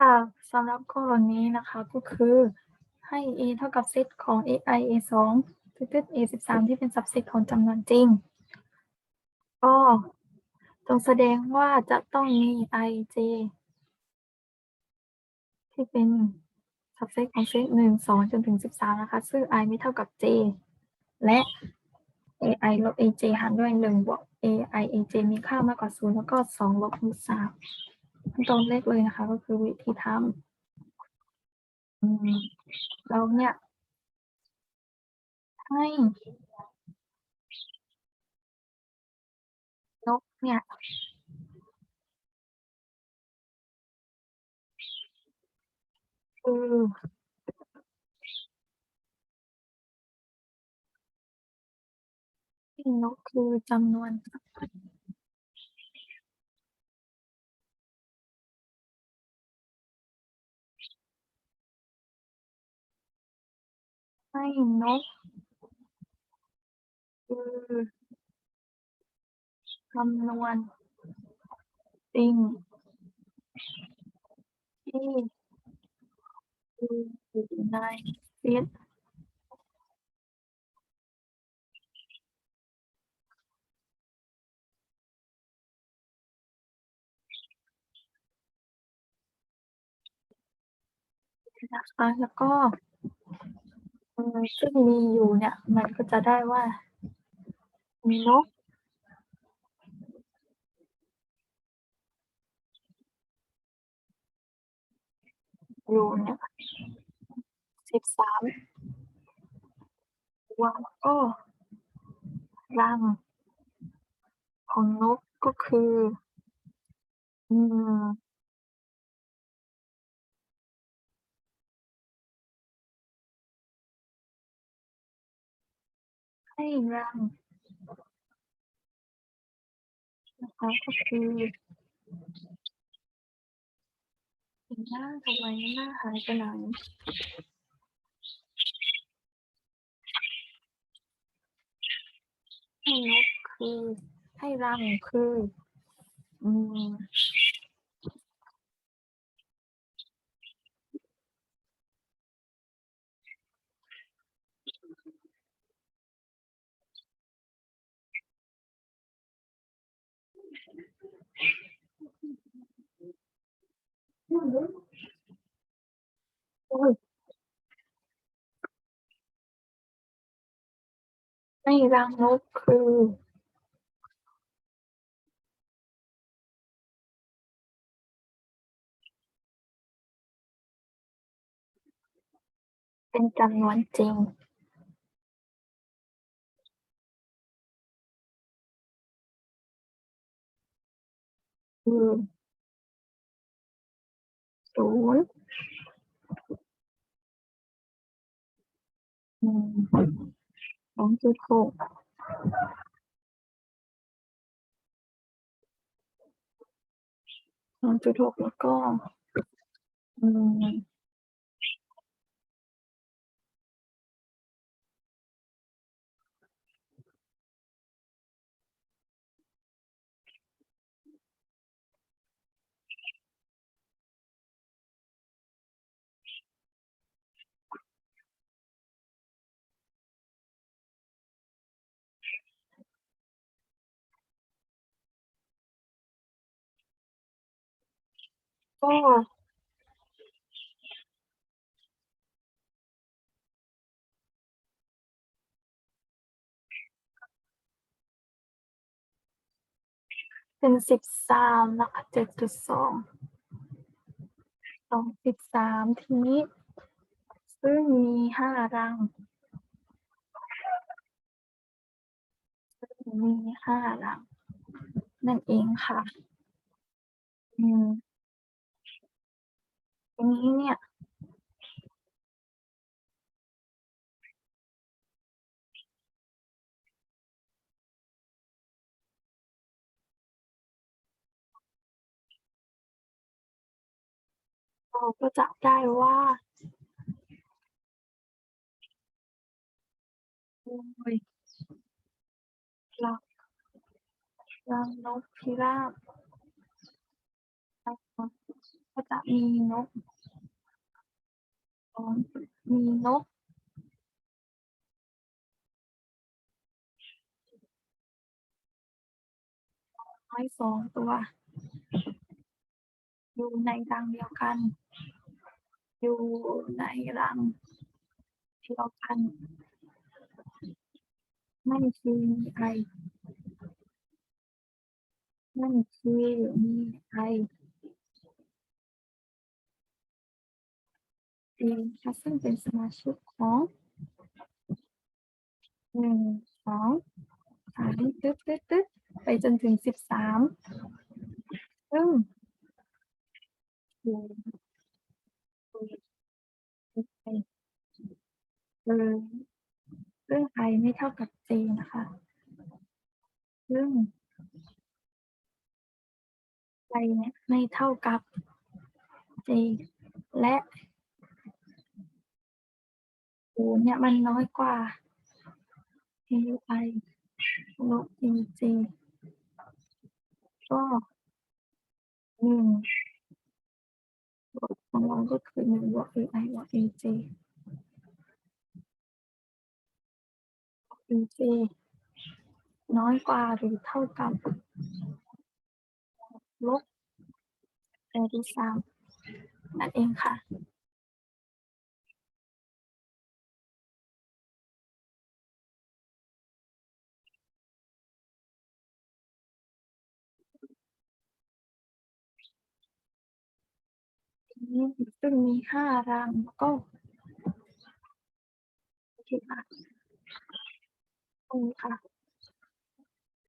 ค่ะสำหรับข้อนี้นะคะก็คือให้ a เท่ากับเซตของ ai a2 ตึ๊ด a13 ที่เป็น subset ของจำนวนจริง ก็จงแสดงว่าจะต้องมี ij ที่เป็น subset ของเซต1 2จนถึง13นะคะ ซึ่ง i ไม่เท่ากับ j และ ai ลบ aj หารด้วย1บวก ai aj มีค่ามากกว่า0แล้วก็2ลบรูท3 ขั้นตอนแรกเลยนะคะ ก็คือวิธีทำอืมเราเนี่ย ให้นกเนี่ยคือให้นกคือจำนวน ให้นกคือจำนวนจริงที่มีอยู่ในเซตนะคะแล้วก็ ซึ่งมีอยู่เนี่ย มันก็จะได้ว่า มีนกอยู่เนี่ย13ตัวแล้วก็รัง ของนกก็คือ อืม ให้รังนะคะก็คือหนหน้าทำไมหน้าหายไปไหน?ให้นกคือ ให้รังคือ อืม โอ๊ยให้รังนกคือ เป็นจำนวนจริง ศูนย์สองจุดหกสองจุดหกแล้วก็ อืม เป็นสิบสามนะคะเจ็ดจุดสองสองสิบสามทีนี้ ซึ่งมีห้ารังมีห้ารังนั่นเองค่ะ อืม ทีนี้เนี่ย เราก็จะได้ว่าโอ๊ยรังรังนกพิราบก็จะมีนก มีนก น้อยสองตัว อยู่ในรังเดียวกัน อยู่ในรังเดียวกันไม่คือมีไอไม่คือมีไอ เองค่ะซึ่งเป็นสมาชิกของหนึ่งสองสามตึ๊ดตึ๊ดตึ๊ดไปจนถึงสิบสามซึ่งอยู่เออซึ่ง i ไม่เท่ากับ j นะคะซึ่ง i เนี่ยไม่เท่ากับ j และ นย์เนี่ยมันน้อยกว่า ai ลบ ej ก็หนึ่งบวกของเราก็คือหนึ่งบวก ai บวก aj aj น้อยกว่าหรือเท่ากับลบแปดที่สามนั่นเองค่ะ ซึ่งมีห้ารังแล้วก็ที่คค่ะตรงนี้ค่ะ